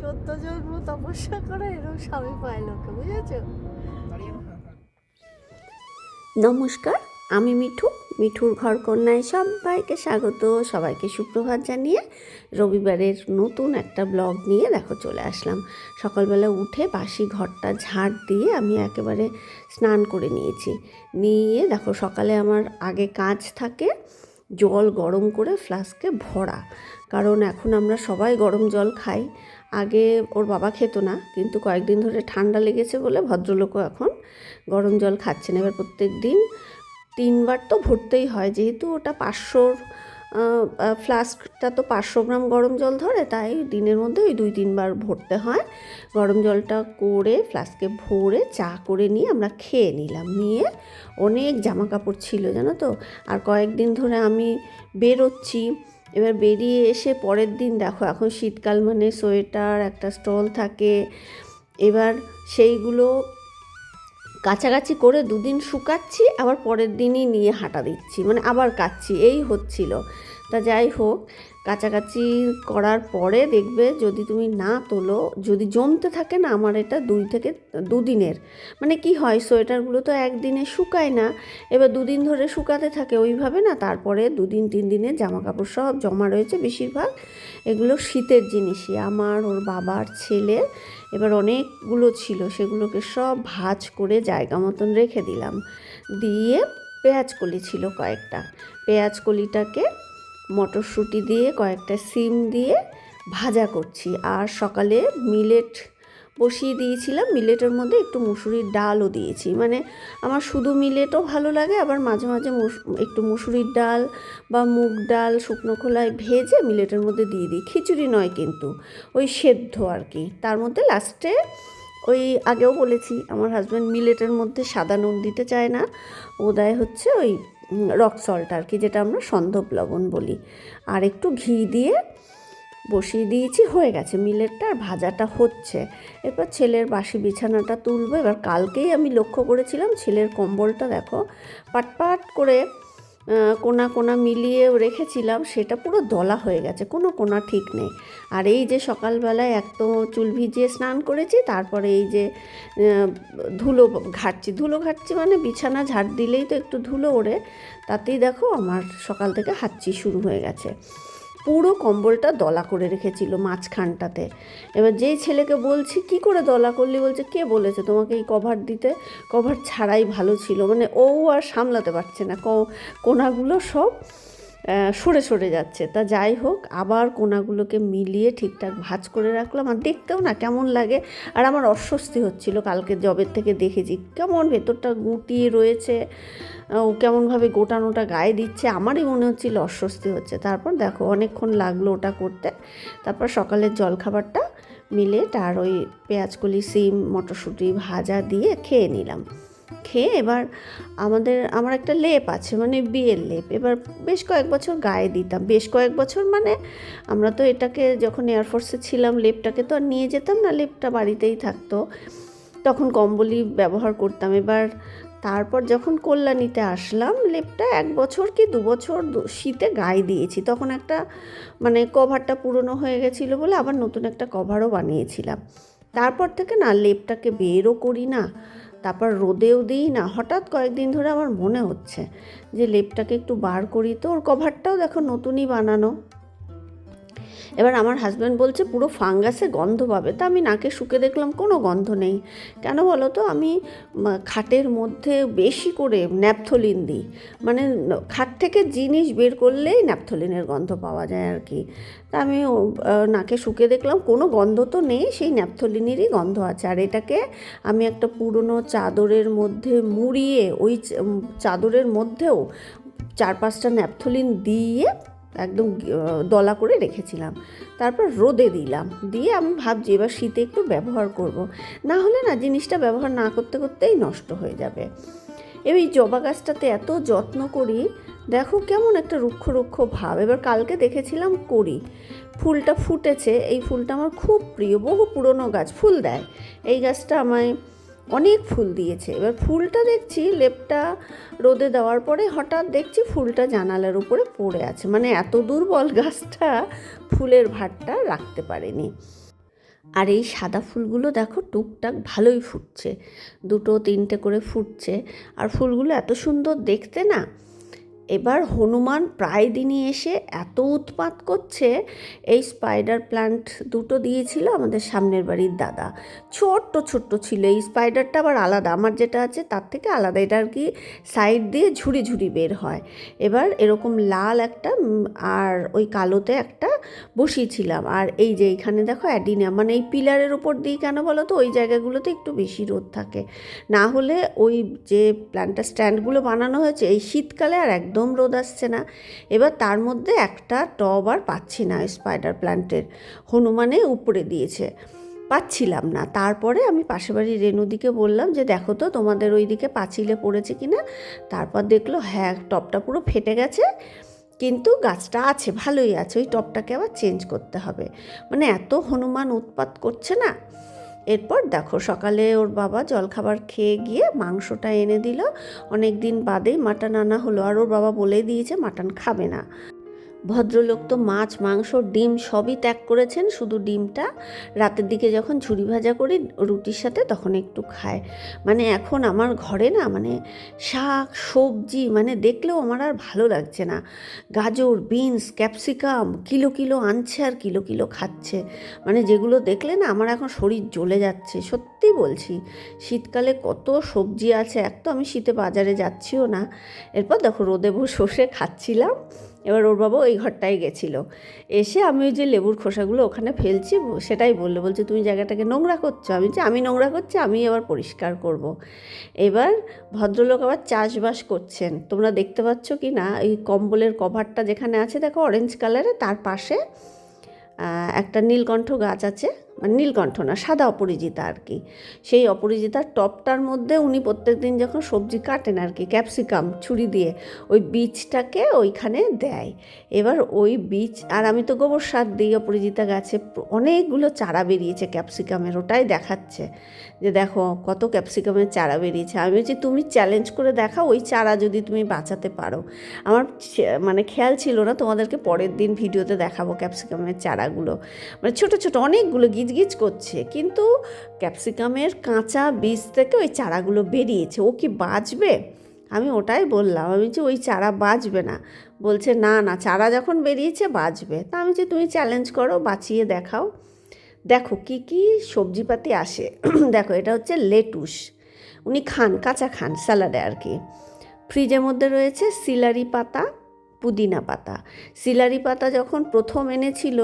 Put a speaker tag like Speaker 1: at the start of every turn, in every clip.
Speaker 1: চোদ্দ জন্ম তপস্যা করে এরকম স্বামী পায় লোকে বুঝেছ? নমস্কার, আমি মিঠু। মিঠুর ঘর কন্যায় সবাইকে স্বাগত, সবাইকে সুপ্রভাত জানিয়ে রবিবারের নতুন একটা ব্লগ নিয়ে দেখো চলে আসলাম। সকালবেলা উঠে বাসি ঘরটা ঝাড় দিয়ে আমি একেবারে স্নান করে নিয়েছি। নিয়ে দেখো সকালে আমার আগে কাজ থাকে, জল গরম করে ফ্লাস্কে ভরা। কারণ এখন আমরা সবাই গরম জল খাই। আগে ওর বাবা খেত না, কিন্তু কয়েকদিন ধরে ঠান্ডা লেগেছে বলে ভদ্রলোকও এখন গরম জল খাচ্ছেন। এবার প্রত্যেক দিন তিনবার তো ভরতেই হয়, যেহেতু ওটা পাঁচশোর ফ্লাস্কটা তো পাঁচশো গ্রাম গরম জল ধরে, তাই দিনের মধ্যে ওই দুই তিনবার ভরতে হয়। গরম জলটা করে ফ্লাস্কে ভরে চা করে নিয়ে আমরা খেয়ে নিলাম। নিয়ে অনেক জামা কাপড় ছিল, জানো তো? আর কয়েকদিন ধরে আমি বেরোচ্ছি এবার বেরিয়ে এসে পরের দিন দেখো, এখন শীতকাল মানে সোয়েটার, একটা স্টল থাকে। এবার সেইগুলো কাছাকাছি করে দুদিন শুকাচ্ছি, আবার পরের দিনই নিয়ে হাঁটা দিচ্ছি মানে আবার কাচ্ছি, এই হচ্ছিল। তা যাই হোক, কাছাকাছি করার পরে দেখবে যদি তুমি না তোলো, যদি জমতে থাকে না আমার এটা দুই থেকে, দুদিনের। মানে কি হয়, সোয়েটারগুলো তো একদিনে শুকায় না, এবার দুদিন ধরে শুকাতে থাকে ওইভাবে না, তারপরে দুদিন, তিন দিনের জামা কাপড় সব জমা রয়েছে বেশিরভাগ। এগুলো শীতের জিনিসই, আমার, ওর বাবার ছেলে, এবার অনেকগুলো ছিল, সেগুলোকে সব ভাজ করে জায়গা মতন রেখে দিলাম। দিয়ে পেঁয়াজ কলি ছিল কয়েকটা। পেঁয়াজ কলিটাকে মটরশুঁটি দিয়ে, কয়েকটা সিম দিয়ে ভাজা করছি। আর সকালে মিলেট বসিয়ে দিয়েছিলাম। মিলেটের মধ্যে একটু মুসুরির ডালও দিয়েছি। মানে আমার শুধু মিলেটও ভালো লাগে, আবার মাঝে মাঝে একটু মুসুরির ডাল বা মুগ ডাল, শুকনো খোলায় ভেজে মিলেটের মধ্যে দিয়ে দিই। খিচুড়ি নয় কিন্তু, ওই সেদ্ধ আর কি। তার মধ্যে লাস্টে ওই আগেও বলেছি, আমার হাজব্যান্ড মিলেটের মধ্যে সাদা নুন দিতে চায় না। ও দেয় হচ্ছে ওই রক সল্ট আর কি, যেটা আমরা সন্ধব লবণ বলি। আর একটু ঘি দিয়ে বসিয়ে দিয়েছি, হয়ে গেছে। মিলেটটা আর ভাজাটা হচ্ছে। এরপর ছেলের বাসি বিছানাটা তুলবো। এবার কালকেই আমি লক্ষ্য করেছিলাম ছেলের কম্বলটা, দেখো, পাটপাট করে কোনা কোনা মিলিয়ে রেখেছিলাম, সেটা পুরো দলা হয়ে গেছে, কোনো কোনা ঠিক নেই। আর এই যে সকালবেলায় এক তো চুল ভিজিয়ে স্নান করেছি, তারপরে এই যে ধুলো ঘাটছি। ধুলো ঘাটছি মানে বিছানা ঝাড় দিলেই তো একটু ধুলো ওড়ে, তাতেই দেখো আমার সকাল থেকে হাঁচি শুরু হয়ে গেছে। পুরো কম্বলটা দলা করে রেখেছিল মাঝখানটাতে। এবার যেই ছেলেকে বলছি, কি করে দলা করলি? বলছে, কে বলেছে তোমাকে এই কভার দিতে? কভার ছাড়াই ভালো ছিল। মানে ও আর সামলাতে পারছে না। কোনাগুলো সব সরে সরে যাচ্ছে। তা যাই হোক, আবার কোনাগুলোকে মিলিয়ে ঠিকঠাক ভাঁজ করে রাখলাম। আর দেখতেও না কেমন লাগে। আর আমার অস্বস্তি হচ্ছিল কালকে জবের থেকে দেখেছি। কেমন ভেতরটা গুটিয়ে রয়েছে, ও কেমনভাবে গোটানোটা গায়ে দিচ্ছে, আমারই মনে হচ্ছিল অস্বস্তি হচ্ছে। তারপর দেখো, অনেকক্ষণ লাগল ওটা করতে। তারপর সকালের জলখাবারটা মিলে তার ওই পেঁয়াজকলি, সিম, মটরশুঁটি ভাজা দিয়ে খেয়ে নিলাম। খেয়ে এবার আমাদের, আমার একটা লেপ আছে মানে বিয়ের লেপ। এবার বেশ কয়েক বছর গায়ে দিতাম। বেশ কয়েক বছর মানে আমরা তো এটাকে যখন এয়ারফোর্সে ছিলাম, লেপটাকে তো আর নিয়ে যেতাম না, লেপটা বাড়িতেই থাকতো। তখন কম্বলই ব্যবহার করতাম। এবার তারপর যখন কল্যাণীতে আসলাম, লেপটা এক বছর কি দু বছর শীতে গায়ে দিয়েছি। তখন একটা মানে কভারটা পুরনো হয়ে গেছিল বলে আবার নতুন একটা কভারও বানিয়েছিলাম। তারপর থেকে না, লেপটাকে বেরও করি না। তারপর রোদেও দিই না, হঠাৎ কয়েকদিন ধরে আমার মনে হচ্ছে যে লেপটাকে একটু বার করি তো, ওর কভারটাও দেখো নতুনই বানানো। এবার আমার হাজব্যান্ড বলছে, পুরো ফাঙ্গাসে গন্ধ পাবে। তা আমি নাকে শুকে দেখলাম, কোনো গন্ধ নেই। কেন বলো তো? আমি খাটের মধ্যে বেশি করে ন্যাপথলিন দিই। মানে খাট থেকে জিনিস বের করলেই ন্যাপথলিনের গন্ধ পাওয়া যায় আর কি। তা আমি নাকে শুকে দেখলাম, কোনো গন্ধ তো নেই, সেই ন্যাপথলিনেরই গন্ধ আছে। আর এটাকে আমি একটা পুরনো চাদরের মধ্যে মুড়িয়ে, ওই চাদরের মধ্যেও চার পাঁচটা ন্যাপথলিন দিয়ে একদম দলা করে রেখেছিলাম। তারপর রোদে দিলাম। দিয়ে আমি ভাবছি এবার শীতে একটু ব্যবহার করব। না হলে না, জিনিসটা ব্যবহার না করতে করতেই নষ্ট হয়ে যাবে। এই জবা গাছটাতে এত যত্ন করি, দেখো কেমন একটা রুক্ষ রুক্ষ ভাব। এবার কালকে দেখেছিলাম করি। ফুলটা ফুটেছে। এই ফুলটা আমার খুব প্রিয়, বহু পুরনো গাছ, ফুল দেয়। এই গাছটা আমায় অনেক ফুল দিয়েছে। এবার ফুলটা দেখছি, লেপটা রোদে দেওয়ার পরে হঠাৎ দেখছি ফুলটা জানালার উপরে পড়ে আছে। মানে এত দুর্বল গাছটা ফুলের ভারটা রাখতে পারেনি। আর এই সাদা ফুলগুলো দেখো, টুকটাক ভালোই ফুটছে। দুটো, তিনটে করে ফুটছে। আর ফুলগুলো এত সুন্দর দেখতে না এবার হনুমান প্রায় দিনই এসে এত উৎপাত করছে, এই স্পাইডার প্ল্যান্ট দুটো দিয়েছিল আমাদের সামনের বাড়ির দাদা। ছোট্ট ছোট্ট ছিল, এই স্পাইডারটা আবার আলাদা, আমার যেটা আছে তার থেকে আলাদা, এটা আর কি সাইড দিয়ে ঝুড়ি ঝুড়ি বের হয়। এবার এরকম লাল একটা আর ওই কালোতে একটা বসিয়েছিলাম। আর এই যে এইখানে দেখো অ্যাডিনিয়া মানে এই পিলারের ওপর দিয়ে কেন বলো তো, ওই জায়গাগুলোতে একটু বেশি রোদ থাকে। না হলে ওই যে প্ল্যান্টার স্ট্যান্ডগুলো বানানো হয়েছে, এই শীতকালে আর একদম রোদ আসছে না। এবার তার মধ্যে একটা টব আর পাচ্ছি না স্পাইডার প্ল্যান্টের হনুমানে উপরে দিয়েছে। পাচ্ছিলাম না। তারপরে আমি পাশে বাড়ির রেনুদিকে বললাম যে, দেখো তো, তোমাদের ওই দিকে পাঁচিলে পড়েছে কি না? তারপর দেখল হ্যাঁ টপটা পুরো ফেটে গেছে। কিন্তু গাছটা আছে, ভালোই আছে। ওই টপটাকে আবার চেঞ্জ করতে হবে। মানে এত হনুমান উৎপাত করছে না। এরপর দেখো, সকালে ওর বাবা জলখাবার খেয়ে গিয়ে মাংসটা এনে দিল। অনেক দিন বাদেই মাটন আনা হলো। আর ওর বাবা বলেই দিয়েছে মাটন খাবে না। ভদ্রলোক তো মাছ, মাংস, ডিম সবই ত্যাগ করেছেন, শুধু ডিমটা রাতের দিকে যখন ঝুরি ভাজা করি, রুটির সাথে তখন একটু খায়। মানে এখন আমার ঘরে না মানে শাক, সবজি মানে দেখলেও আমার আর ভালো লাগছে না। গাজর, বিনস, ক্যাপসিকাম, কিলো কিলো আনছে আর কিলো কিলো খাচ্ছে। মানে যেগুলো দেখলে না, আমার এখন শরীর জ্বলে যাচ্ছে, সত্যি বলছি। শীতকালে কত সবজি আছে, এক তো আমি শীতে বাজারে যাচ্ছিও না। এরপর দেখো রোদে বসে খাচ্ছিলাম। এবার ওর বাবা ওই ঘরটায় গেছিল। এসে আমি ওই যে লেবুর খোসাগুলো ওখানে ফেলছি সেটাই বলল, বলছে, তুমি জায়গাটাকে নোংরা করছ। আমি যে আমি নোংরা করছি আমি এবার পরিষ্কার করব। এবার ভদ্রলোক আবার চাষবাস করছেন। তোমরা দেখতে পাচ্ছ কি না, এই কম্বলের কভারটা যেখানে আছে, দেখো অরেঞ্জ কালারে তার পাশে একটা নীলকণ্ঠ গাছ আছে। নীলকণ্ঠ না, সাদা অপরাজিতা আর কি। সেই অপরাজিতার টপটার মধ্যে উনি প্রত্যেক দিন যখন সবজি কাটেন আর কি, ক্যাপসিকাম ছুরি দিয়ে, ওই বীজটাকে ওইখানে দেয়। এবার ওই বীজ, আর আমি তো গোবর সার দিই অপরাজিতা গাছে, অনেকগুলো চারা বেরিয়েছে ক্যাপসিকামের, ওটাই দেখাচ্ছে। যে দেখো, কত ক্যাপসিকামের চারা বেরিয়েছে। আমি বলছি, তুমি চ্যালেঞ্জ করে দেখাও, ওই চারা যদি তুমি বাঁচাতে পারো। আমার মানে খেয়াল ছিল না, তোমাদেরকে পরের দিন ভিডিওতে দেখাবো ক্যাপসিকামের চারাগুলো। মানে ছোট ছোট অনেকগুলো গিজগিজ করছে। কিন্তু ক্যাপসিকামের কাঁচা বীজ থেকে ওই চারাগুলো বেরিয়েছে। ও কি বাঁচবে? আমি ওটাই বললাম। আমি যে ওই চারা বাঁচবে না। বলছে, না না, চারা যখন বেরিয়েছে বাঁচবে। তা আমি যে তুমি চ্যালেঞ্জ করো, বাঁচিয়ে দেখাও। দেখো কি কি সবজিপাতি আসে। দেখো, এটা হচ্ছে লেটুস। উনি খান, কাঁচা খান স্যালাডে আর কি। ফ্রিজের মধ্যে রয়েছে সিলারি পাতা পুদিনা পাতা। সিলারি পাতা যখন প্রথম এনেছিল,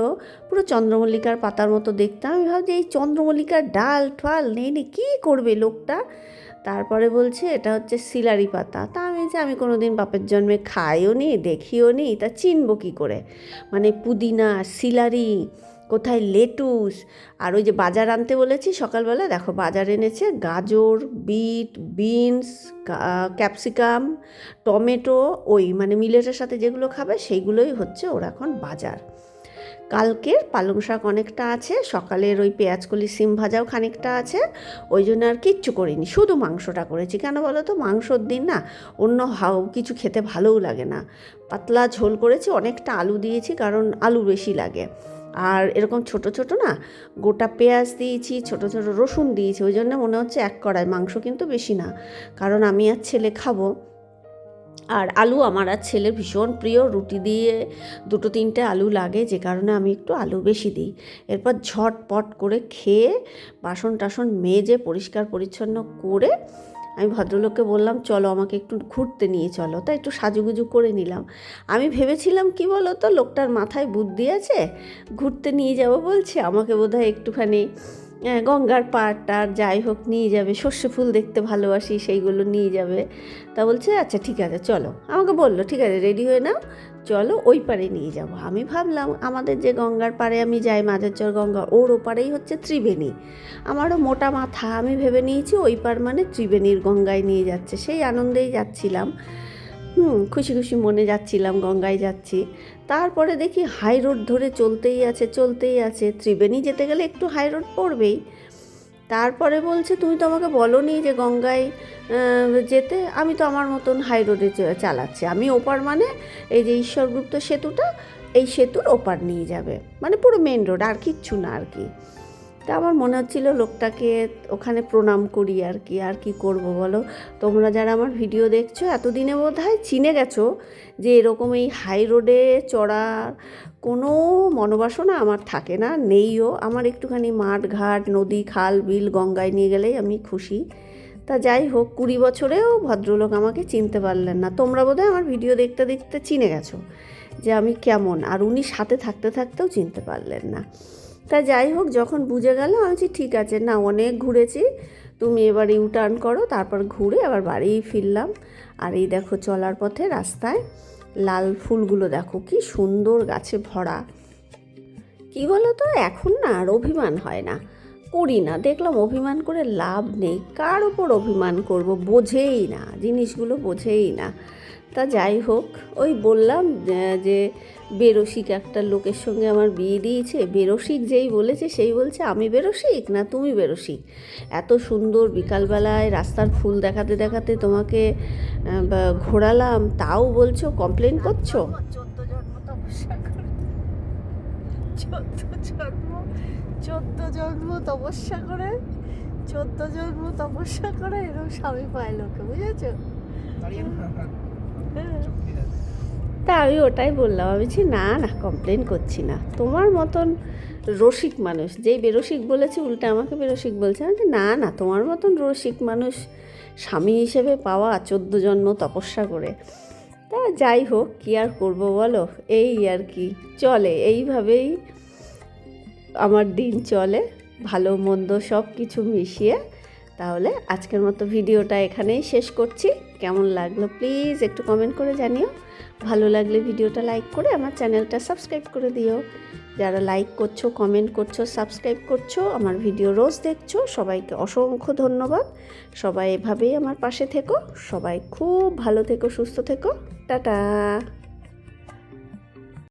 Speaker 1: পুরো চন্দ্রমল্লিকার পাতার মতো দেখতাম। আমি ভাবছি, এই চন্দ্রমল্লিকার ডাল ঠাল নেই নে, কী করবে লোকটা? তারপরে বলছে, এটা হচ্ছে সিলারি পাতা। তা আমি যে আমি কোনো দিন বাপের জন্মে খাইও নি দেখিও নি তা চিনব কী করে? মানে পুদিনা সিলারি কোথায় লেটুস? আর ওই যে বাজার আনতে বলেছি সকালবেলা দেখো বাজার এনেছে গাজর, বিট, বিনস ক্যাপসিকাম, টমেটো, ওই মানে মিলেটের সাথে যেগুলো খাবে সেইগুলোই হচ্ছে ওর এখন বাজার। কালকের পালং শাক অনেকটা আছে, সকালের ওই পেঁয়াজকলি সিম ভাজাও খানিকটা আছে, ওই জন্য আর কিচ্ছু করিনি, শুধু মাংসটা করেছি। কেন বলো তো, মাংসর দিন না অন্য হাও, কিছু খেতে ভালোও লাগে না। পাতলা ঝোল করেছি, অনেকটা আলু দিয়েছি কারণ আলু বেশি লাগে। আর এরকম ছোট ছোট না গোটা পেঁয়াজ দিয়েছি, ছোট ছোট রসুন দিয়েছি, ওই জন্য মনে হচ্ছে এক কড়াই, মাংস কিন্তু বেশি না। কারণ আমি আর ছেলে খাব। আর আলু আমার আর ছেলের ভীষণ প্রিয়, রুটি দিয়ে দুটো তিনটে আলু লাগে, যে কারণে আমি একটু আলু বেশি দিই। এরপর ঝটপট করে খেয়ে বাসন টাসন মেজে পরিষ্কার পরিচ্ছন্ন করে আমি ভদ্রলোককে বললাম, চলো আমাকে একটু ঘুরতে নিয়ে চলো। তা একটু সাজুগুজু করে নিলাম। আমি ভেবেছিলাম, কি বলো তো লোকটার মাথায় বুদ্ধি আছে, ঘুরতে নিয়ে যাব বলছে। আমাকে বোধহয় একটুখানি গঙ্গার পাড় টার যাই হোক নিয়ে যাবে, সর্ষে ফুল দেখতে ভালোবাসি, সেইগুলো নিয়ে যাবে। তা বলছে আচ্ছা ঠিক আছে, চলো। আমাকে বলল, ঠিক আছে, রেডি হয়ে নাও চলো ওই পারে নিয়ে যাব। আমি ভাবলাম আমাদের যে গঙ্গার পারে আমি যাই, মাঝেরচর গঙ্গা, ওর ওপারেই হচ্ছে ত্রিবেণী। আমারও মোটা মাথা, আমি ভেবে নিয়েছি ওই পার মানে ত্রিবেণীর গঙ্গায় নিয়ে যাচ্ছে। সেই আনন্দেই যাচ্ছিলাম। হুম, খুশি খুশি মনে যাচ্ছিলাম গঙ্গায় যাচ্ছি। তারপরে দেখি হাই রোড ধরে চলতেই আছে চলতেই আছে। ত্রিবেণী যেতে গেলে একটু হাই রোড পড়বেই। তারপরে বলছে, তুমি তো আমাকে বলনি যে গঙ্গায় যেতে, আমি তো আমার মতন হাই রোডে চালাচ্ছি। আমি ওপার মানে এই যে ঈশ্বরগুপ্ত সেতুটা, এই সেতুর ওপার নিয়ে যাবে। মানে পুরো মেন রোড আর কিচ্ছু না আর কি। তা আমার মনে হচ্ছিল লোকটাকে ওখানে প্রণাম করি আর কি আর কি করব বলো? তোমরা যারা আমার ভিডিও দেখছ, এতদিনে বোধ হয় চিনে গেছো যে এরকম এই হাই রোডে চড়া কোনো মনোবাসনা আমার থাকে না, নেইও। আমার একটুখানি মাঠ ঘাট নদী, খাল, বিল, গঙ্গায় নিয়ে গেলেই আমি খুশি। তা যাই হোক, কুড়ি বছরেও ভদ্রলোক আমাকে চিনতে পারলেন না। তোমরা বোধহয় আমার ভিডিও দেখতে দেখতে চিনে গেছো যে আমি কেমন, আর উনি সাথে থাকতে থাকতেও চিনতে পারলেন না। তা যাই হোক, যখন বুঝে গেল, আমি ঠিক আছে, না, অনেক ঘুরেছি। তুমি এবার ইউটার্ন করো, তারপর ঘুরে আবার বাড়ি ফিরলাম। আর এই দেখো, চলার পথে রাস্তায় লাল ফুলগুলো দেখো, কি সুন্দর গাছে ভরা। কি বলো তো এখন না আর অভিমান হয় না। করি না, দেখলাম অভিমান করে লাভ নেই। কার ওপর অভিমান করব, বোঝেই না, জিনিসগুলো বোঝেই না। তা যাই হোক ওই বললাম যে- বেরসিক একটা লোকের সঙ্গে আমার বিয়ে দিয়েছে বেরসিক যেই বলেছে সেই বলছে আমি বেরসিক না তুমি বেরসিক? এত সুন্দর বিকালবেলায় রাস্তার ফুল দেখাতে দেখাতে তোমাকে বা ঘোরালাম তাও বলছো কমপ্লেন করছ?
Speaker 2: চোদ্দ জন্ম তপস্যা করে চোদ্দ জন্ম চোদ্দ জন্ম তপস্যা করে চোদ্দ জন্ম তপস্যা করে এরকম স্বামী পায় লোকে বুঝেছ।
Speaker 1: তা আমি ওটাই বললাম, আমি বলছি, না না কমপ্লেন করছি না। তোমার মতন রসিক মানুষ, যেই বেরসিক বলেছে, উল্টে আমাকে বেরসিক বলছে। আমি না না, তোমার মতন রসিক মানুষ স্বামী হিসেবে পাওয়া চোদ্দ জন্ম তপস্যা করে। তা যাই হোক, কী আর করব বলো? এই আর কি, চলে। এইভাবেই আমার দিন চলে। ভালো, মন্দ সব কিছু মিশিয়ে তাহলে আজকের মতো ভিডিওটা এখানেই শেষ করছি। কেমন লাগল প্লিজ একটু কমেন্ট করে জানিও। ভালো লাগলে ভিডিওটা লাইক করে আমার চ্যানেলটা সাবস্ক্রাইব করে দিও। যারা লাইক করছ কমেন্ট করছ সাবস্ক্রাইব করছ, আমার ভিডিও রোজ দেখছ, সবাইকে অসংখ্য ধন্যবাদ। সবাই এভাবেই আমার পাশে থেকো। সবাই খুব ভালো থেকো, সুস্থ থেকো। টাটা!